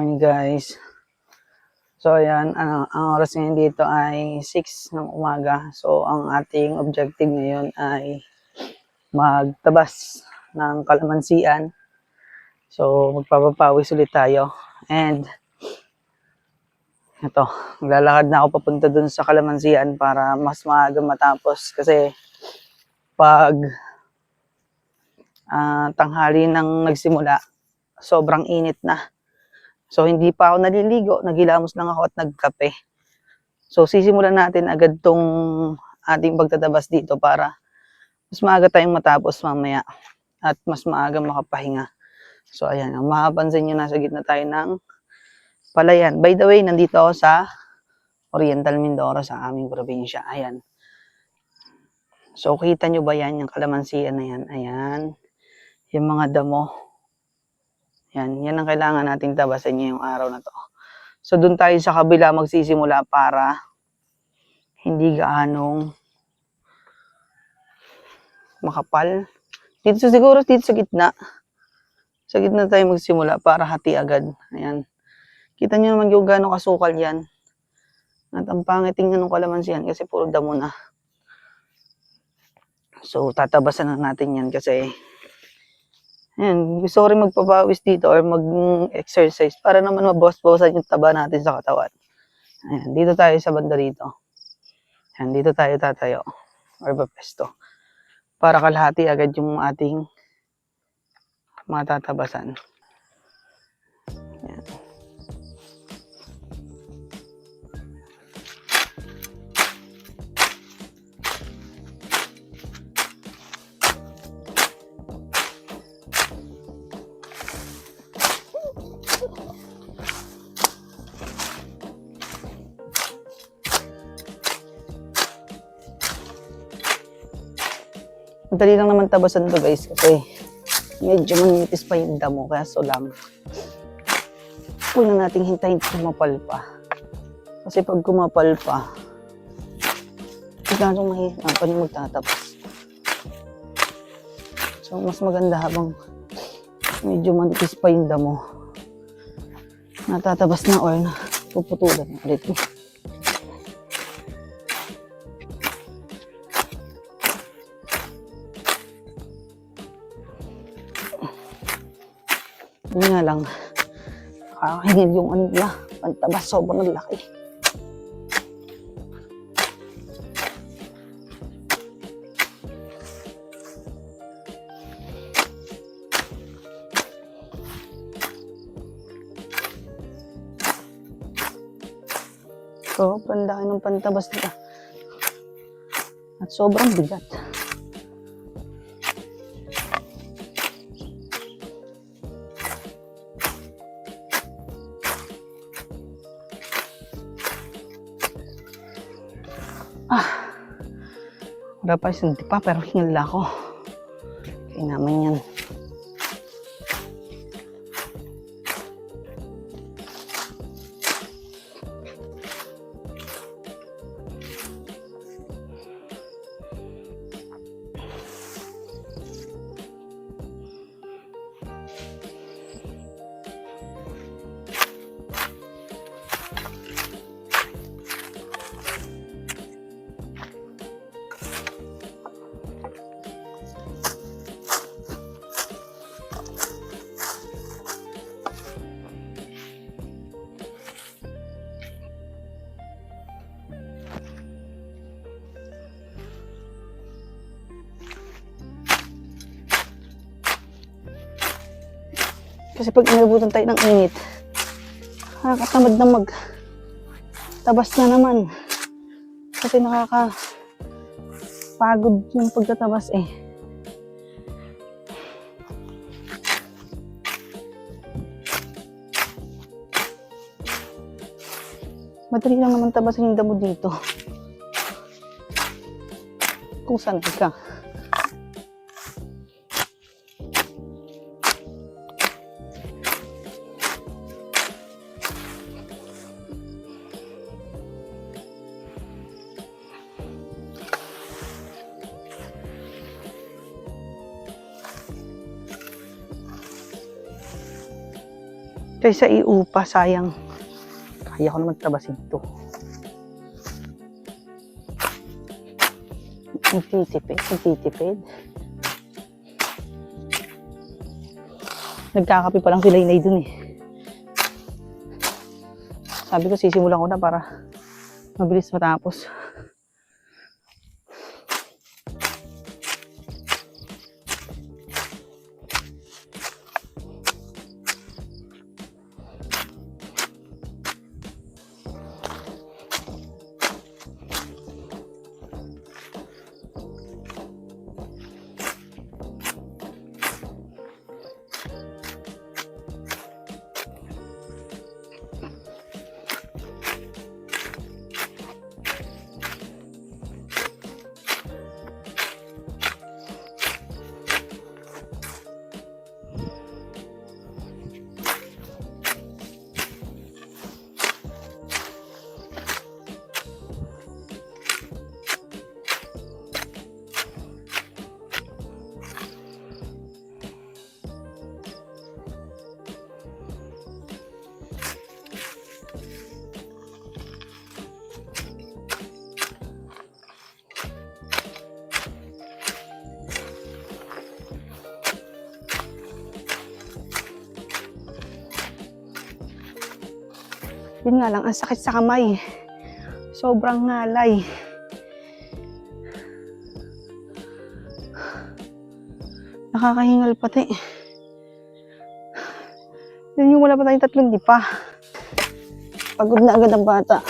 morning guys. So ayan, ano, ang oras ngayon dito ay 6 ng umaga. So ang ating objective ngayon ay magtabas ng kalamansian. So magpapapawis ulit tayo. And ito, maglalakad na ako papunta dun sa kalamansian para mas maaga matapos. Kasi pag ah, tanghali nang nagsimula, sobrang init na. So, hindi pa ako naliligo, nagilamos lang ako at nagkape. So, sisimulan natin agad tong ating pagtatabas dito para mas maaga tayong matapos mamaya at mas maaga makapahinga. So, ayan, ang mapapansin nyo, nasa gitna tayo ng palayan. By the way, nandito ako sa Oriental Mindoro sa aming probinsya. Ayan. So, kita nyo ba yan, yung kalamansian na yan? Ayan. Yung mga damo. Yan, yan ang kailangan nating tabasan ngayong araw na to. So, doon tayo sa kabila magsisimula para hindi gaanong makapal. Dito siguro, dito sa gitna. Sa gitna tayo magsimula para hati agad. Ayan. Kita nyo naman yung gano'ng kasukal yan. At ang pangit tingnan ng kalamansi yan kasi puro damo na. So, tatabasan na natin yan kasi Ayan, gusto ko rin magpapawis dito or mag-exercise para naman mabawas-bawasan yung taba natin sa katawan. Ayan, dito tayo sa banda rito. Ayan, dito tayo tatayo or papesto. Para kalahati agad yung ating matatabasan. Madali lang naman tabasan to guys kasi medyo manipis pa yung damo kaya so lang. Huwag na nating hintayin kumapal pa. Kasi pag kumapal pa, lalong mahihirapan yung magtatapos. So mas maganda habang medyo manipis pa yung damo. Natatabas na or na puputulan ulit. Yun lang, nakakahingil yung ano nila, pantabas, sobrang laki. Sobrang laki ng pantabas nila. At sobrang bigat. Wala pa hindi pa, pero hingal ako. Kaya naman yan. Kasi pag inabutan tayo ng init, nakakatamad na mag tabas na naman. Kasi nakaka pagod yung pagtatabas eh. Madali lang naman tabasin yung damo dito. Kung saan ka. Kaysa iupa, sayang. Kaya ko naman trabasin to. Nagtitipid, nagtitipid. Nagkakape pa lang sila inay dun eh. Sabi ko sisimulan ko na para mabilis matapos. Yun nga lang, ang sakit sa kamay. Sobrang ngalay. Nakakahingal pati. Yun yung wala pa tayong tatlong di pa. Pagod na agad ang bata.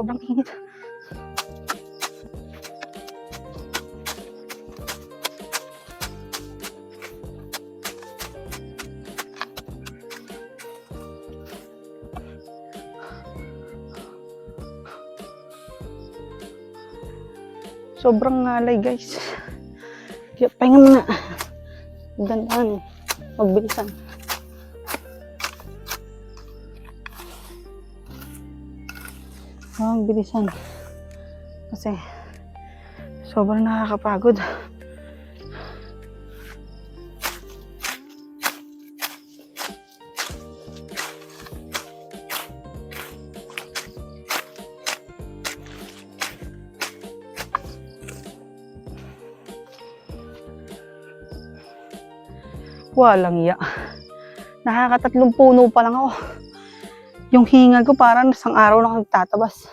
Sobrang init. Sobrang ngalay guys. Kaya pahinga muna. Dandahan. Magbilisan. Ah, bilisan. Kasi sobrang nakakapagod. Walang iya. Nakakatatlong puno pa lang ako. Yung hinga ko parang isang araw lang nagtatabas.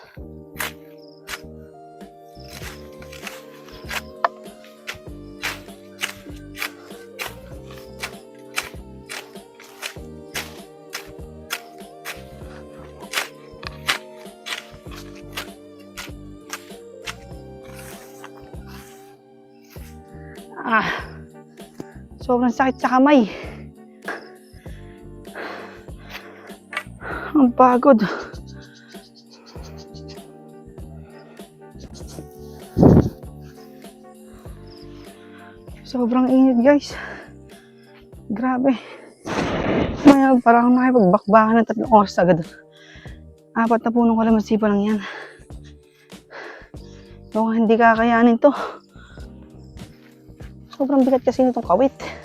Sa kamay. Ang pagod. Sobrang init guys. Grabe. Maya parang makipagbakbakan ng tatlong oras agad. Apat na punong kalamansi pa lang yan. So, hindi kakayanin to. Sobrang bigat kasi nitong kawit.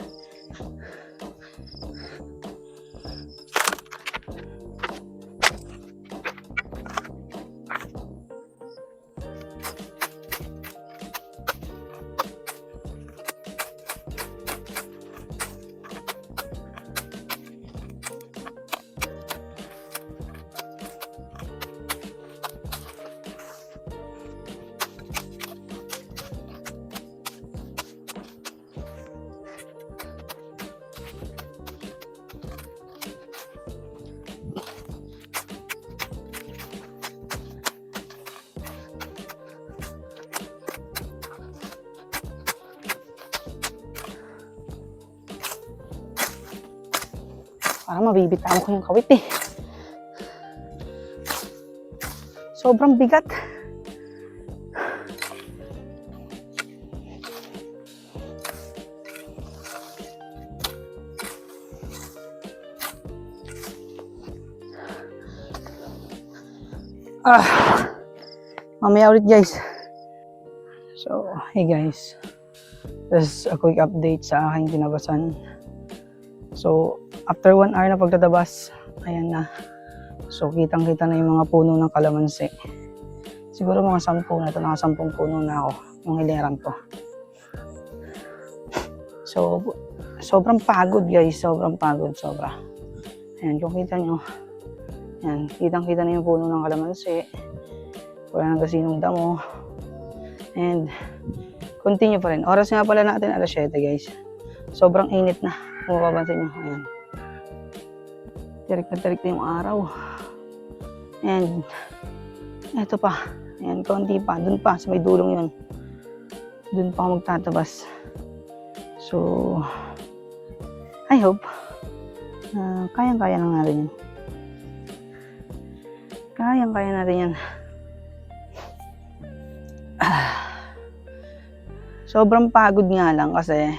Mabibitawan ko yung kawit eh. Sobrang bigat. Ah, mamaya ulit guys. So, hey guys. Just a quick update sa aking kinabasan. So, after one hour na pagtatabas, ayan na. So, kitang-kita na yung mga puno ng kalamansi. Siguro mga sampu na ito, nakasampung puno na ako, yung hilerang to. So, sobrang pagod guys, sobrang pagod, sobra. Ayan, kung kita nyo, ayan, kitang-kita na yung puno ng kalamansi. Wala nang kasinong damo. And, continue pa rin. Oras nga pala natin, alas 7 guys. Sobrang init na. Kung mapapansin nyo, ayan. Tirik na tirik na yung araw. And, eto pa. Ayan, konti pa. Dun pa, sa may dulong yun. Dun pa ako magtatabas. So, I hope na kayang-kaya lang natin yan. Kayang-kaya natin yan. Sobrang pagod nga lang kasi,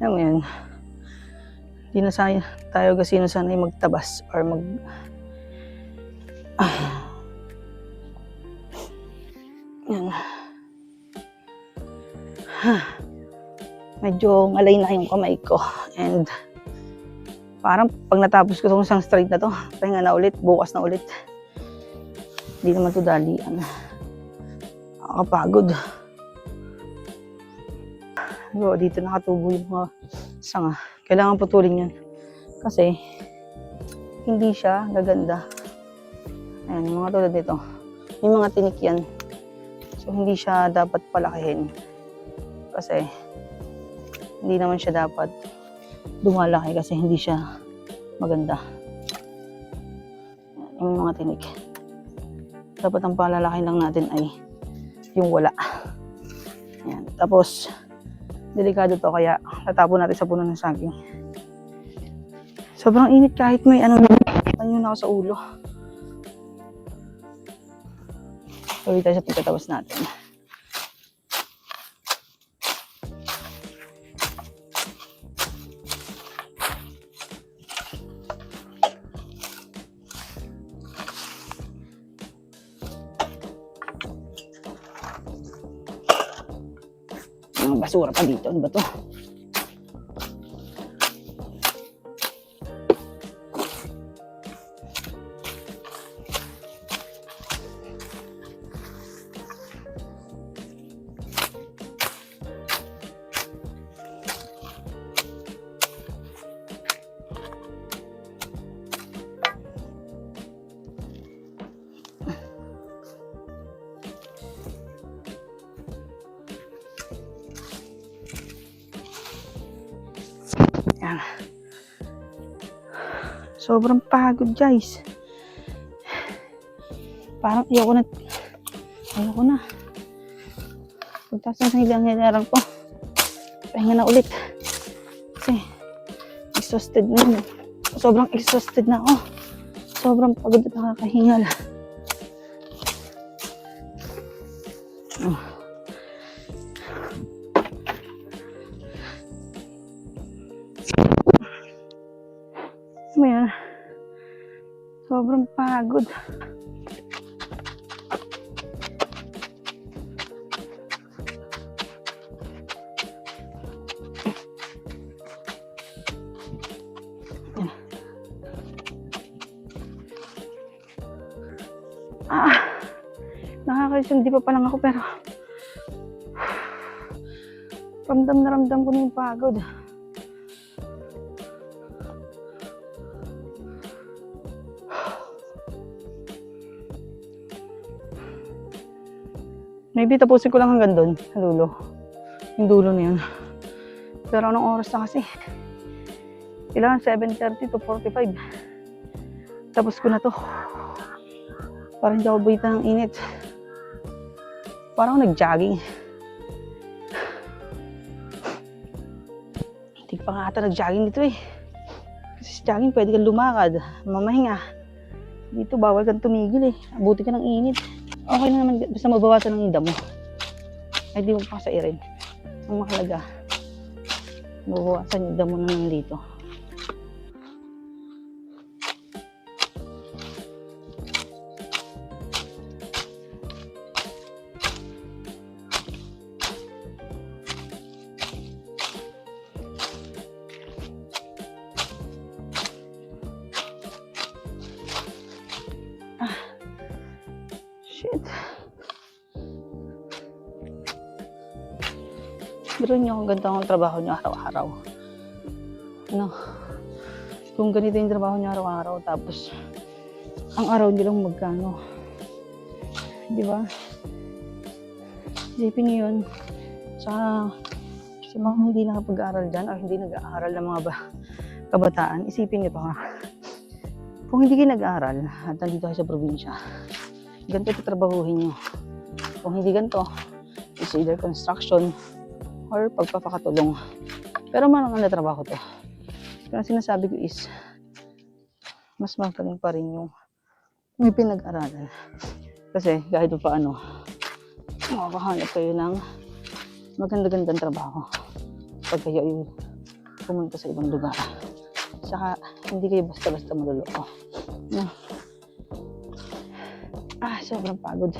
alam mo yun, hindi na tayo kasi na sanay magtabas or mag... Ah. Yan. Medyo ngalay na yung kamay ko and parang pag natapos ko itong isang straight na to, pahinga na ulit, bukas na ulit. Hindi naman to dalian. Nakakapagod. Yo, dito nakatubo yung mga sanga. Kailangan putulin yan. Kasi, hindi siya gaganda. Ayan, mga tulad nito. Yung mga tinik yan. So, hindi siya dapat palakihin. Kasi, hindi naman siya dapat dumalaki kasi hindi siya maganda. Ayan, yung mga tinik. Dapat ang palalaki lang natin ay yung wala. Ayan. Tapos, delikado to kaya tatapon natin sa puno ng saging. Sobrang init kahit may ano na, ano na ako sa ulo. Tuloy tayo sa pagkatapos natin. Mga basura pa dito. Ano ba to? Sobrang pagod, guys. Parang ayoko na. Ayoko na. Pagtaas na sa ilang hilarang ko. Pahinga na ulit. Kasi, exhausted na yun. Sobrang exhausted na ako. Sobrang pagod at nakakahingal. Pagod. Ah, nakakasundi pa pa lang ako pero ramdam na ramdam ko na yung pagod. Maybe tapusin ko lang hanggang doon, sa dulo. Yung dulo na yun. Pero anong oras na kasi? Kailangan 7.30 to 45. Tapos ko na to. Parang hindi ako buwita ng init. Parang ako nag-jogging. Hindi pa nga ata nag-jogging dito eh. Kasi mag-jogging, pwede kang lumakad, mamahinga. Dito, bawal kang tumigil eh. Abuti ka ng init. Okay na naman, basta mabawasan ng damo. Ay, di mo pa sa irin. Ang mahalaga, mabawasan yung damo na nandito. Shit. Ganito ang trabaho niyo araw-araw. No. Kung ganito yung trabaho niyo araw-araw, tapos ang araw niyo lang magkano. Di ba? Isipin niyo yun. Sa, sa mga hindi nakapag-aaral dyan o hindi nag-aaral ng mga ba, kabataan, isipin niyo pa nga. Kung hindi kayo nag-aaral at nandito kayo sa probinsya, ganito ito trabahuhin nyo. Kung hindi ganito, is either construction or pagpapakatulong. Pero manang na trabaho to. Kaya sinasabi ko is, mas magaling pa rin yung may pinag-aralan. Kasi kahit pa paano, makakahanap kayo ng maganda-gandang trabaho pag kayo ay pumunta sa ibang lugar. Saka, hindi kayo basta-basta maluloko. Ah, sobrang pagod.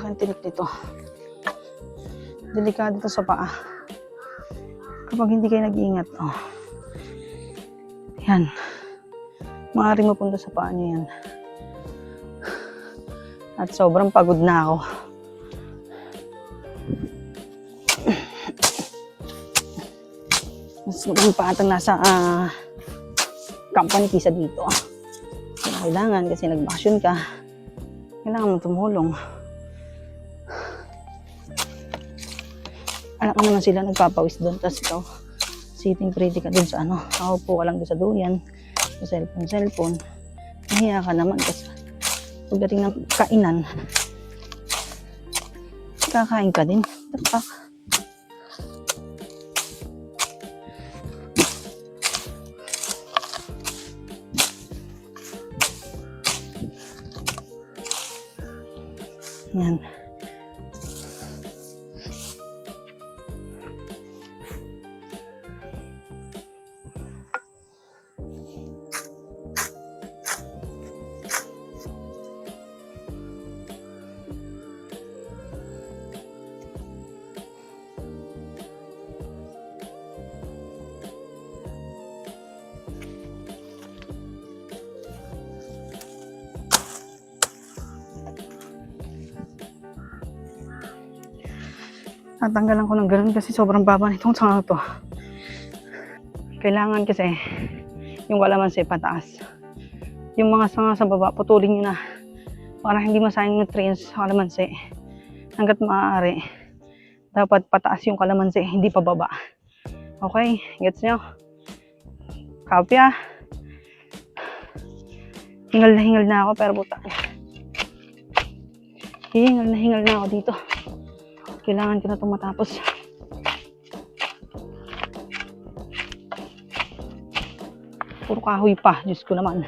Ang tinik nito. Delikado to sa paa. Kapag hindi kayo nag-iingat, oh. Yan. Maaaring mapunta sa paa niyo yan. At sobrang pagod na ako. Mas maganda pa atang nasa ah, company kisa dito. Kailangan kasi nagbakasyon ka. Kailangan mo tumulong. Alam ko naman sila nagpapawis doon. Tapos ikaw, sitting pretty ka doon sa ano. Nakaupo ka lang doon sa duyan. Sa cellphone, cellphone. Nahiya ka naman kasi pagdating ng kainan, kakain ka din. Tapak. Yan. Tatanggalan ko ng ganun kasi sobrang baba nitong sanga to. Kailangan kasi yung kalamansi pataas. Yung mga sanga sa baba, putulin nyo na. Para hindi masayang nutrients sa kalamansi. Hanggat maaari. Dapat pataas yung kalamansi, hindi pa baba. Okay, gets nyo? Copy ah. Hingal na hingal na ako, pero puta. Hingal na hingal na ako dito. Kailangan ko na itong matapos. Puro kahoy pa. Diyos ko naman.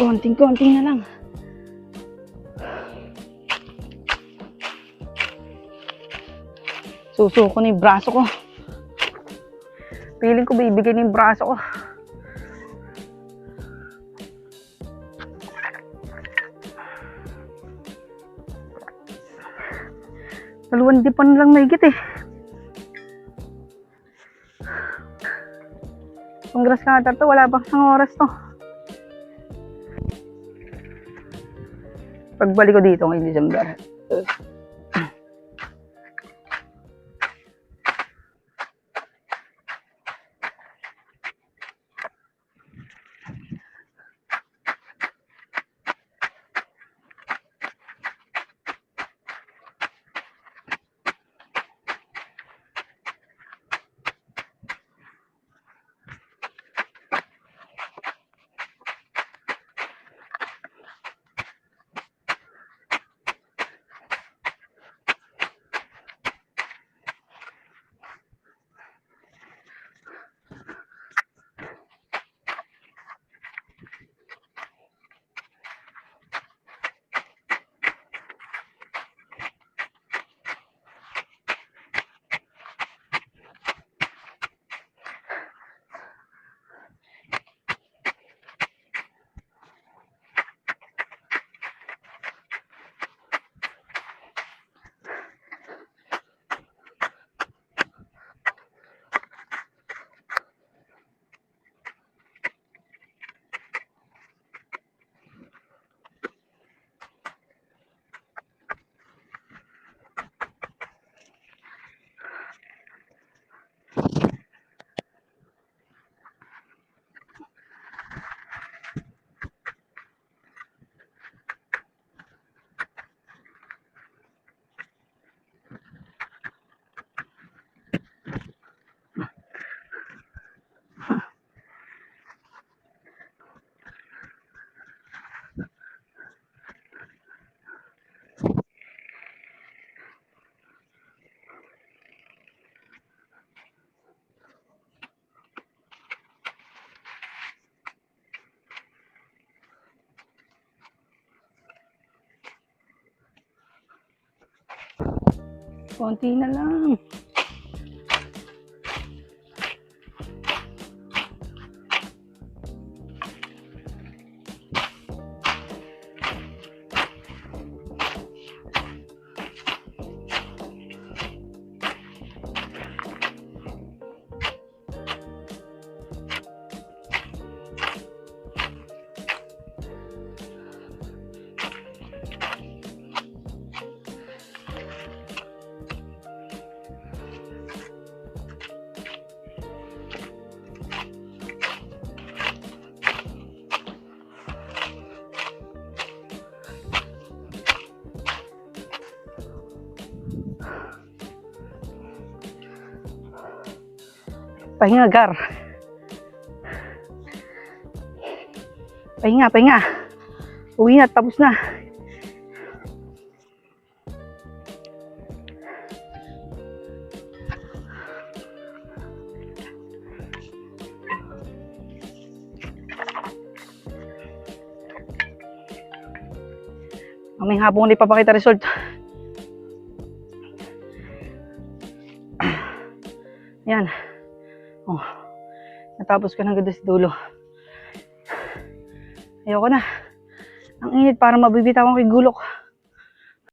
Konting-konting na lang. Susuko na yung braso ko. Feeling ko bibigay na yung braso ko. Dalawang di pa na lang naigit eh. Ang grass cutter to, wala pang isang oras to. Pagbalik ko dito ngayong December. Konti na lang. Pahinga, Gar. Pahinga, pahinga. Uwi na, tapos na. Mamayang hapon ulit papakita result. Natapos ko ng ganda sa dulo. Ayoko na. Ang init para mabibitaw ako kay gulok.